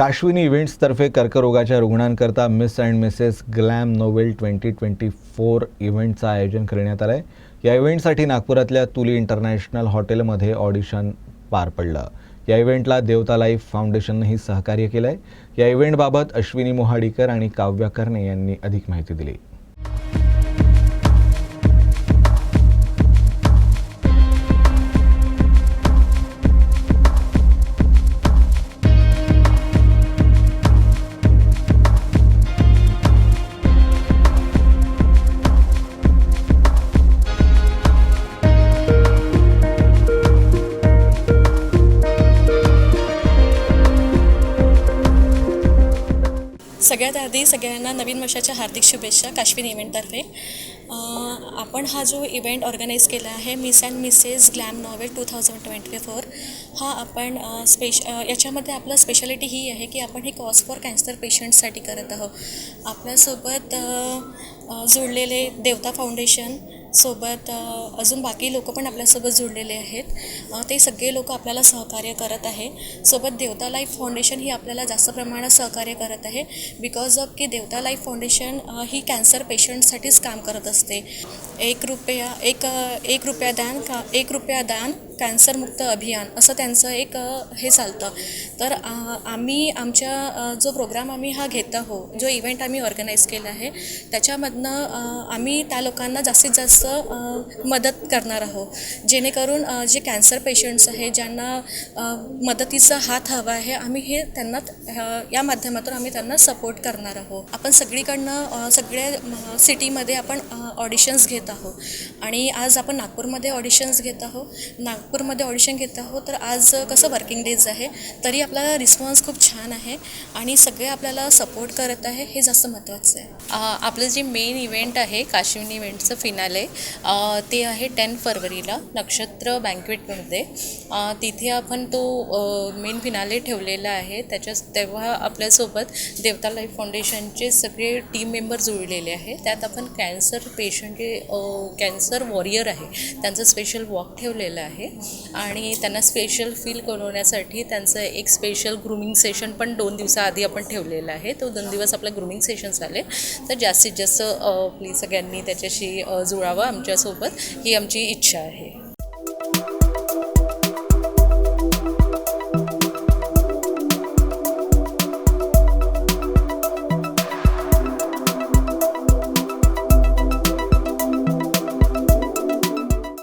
काश्विनी इव्हेंट्सतर्फे कर्करोगाच्या रुग्णांकरता Miss and Mrs glam novel twenty twenty four इव्हेंटचं आयोजन करण्यात आलं आहे या इव्हेंटसाठी नागपुरातल्या तुली इंटरनॅशनल हॉटेलमध्ये ऑडिशन पार पडलं. या इव्हेंटला देवता लाईफ फाउंडेशननंही सहकार्य केलं आहे या इव्हेंटबाबत अश्विनी मोहाडीकर आणि काव्या कर्णे यांनी अधिक माहिती दिली. सगळ्यात आधी सगळ्यांना नवीन वर्षाच्या हार्दिक शुभेच्छा काश्मीर इव्हेंटतर्फे. आपण हा जो इव्हेंट ऑर्गनाईज केला आहे Miss and Mrs glam novel two thousand twenty four हा आपण स्पेश याच्यामध्ये आपलं स्पेशालिटी ही आहे की आपण हे कॉज फॉर कॅन्सर पेशंटसाठी करत आहोत. आपल्यासोबत जुळलेले देवता फाउंडेशन सोबत अजून बाकी लोक पण आपल्यासोबत जुळलेले आहेत. ते सगळे लोक आपल्याला सहकार्य करत आहे. सोबत देवता लाईफ फाउंडेशन ही आपल्याला जास्त प्रमाणात सहकार्य करत आहे. बिकॉज ऑफ की देवता लाईफ फाउंडेशन ही कॅन्सर पेशंटसाठीच काम करत असते. एक रुपया एक एक रुपया दान का एक रुपया दान कॅन्सरमुक्त अभियान असं त्यांचं एक हे चालतं. तर आम्ही आमच्या जो प्रोग्राम आम्ही हा घेत आहोत जो इव्हेंट आम्ही ऑर्गनाईज केला आहे त्याच्यामधनं आम्ही त्या लोकांना जास्तीत जास्त मदत करणार आहोत. जेणेकरून जे कॅन्सर पेशंट्स आहे ज्यांना मदतीचा हात हवा आहे आम्ही हे त्यांना या माध्यमातून आम्ही त्यांना सपोर्ट करणार आहोत. आपण सगळीकडनं सगळ्या सिटीमध्ये आपण ऑडिशन्स घेत आहोत. आणि आज आपण नागपूरमध्ये ऑडिशन्स घेत आहोत. नागपूरमध्ये ऑडिशन घेत आहोत तर आज कसं वर्किंग डेज आहे तरी आपल्याला रिस्पॉन्स खूप छान आहे आणि सगळे आपल्याला सपोर्ट करत आहे हे जास्त महत्त्वाचं आहे. आपलं जे मेन इव्हेंट आहे काश्मीर इव्हेंटचं फिनाले ते आहे टेन फरवरीला नक्षत्र बँकवेटमध्ये तिथे आपण तो मेन फिनाले ठेवलेला आहे. त्याच्या तेव्हा आपल्यासोबत देवता लाईफ फाउंडेशनचे सगळे टीम मेंबर जुळलेले आहे. त्यात आपण कॅन्सर पेशंट जे कॅन्सर वॉरियर आहे. त्यांचं स्पेशल वॉक ठेवलेलं आहे. आणि त्यांना स्पेशल फील करवण्यासाठी त्यांचं एक स्पेशल ग्रुमिंग सेशन पण दोन दिवसाआधी आपण ठेवलेलं आहे. तो दोन दिवस आपलं ग्रुमिंग सेशन झाले. तर जास्तीत जास्त प्लीज सगळ्यांनी त्याच्याशी जुळावं आमच्यासोबत. ही आमची इच्छा आहे.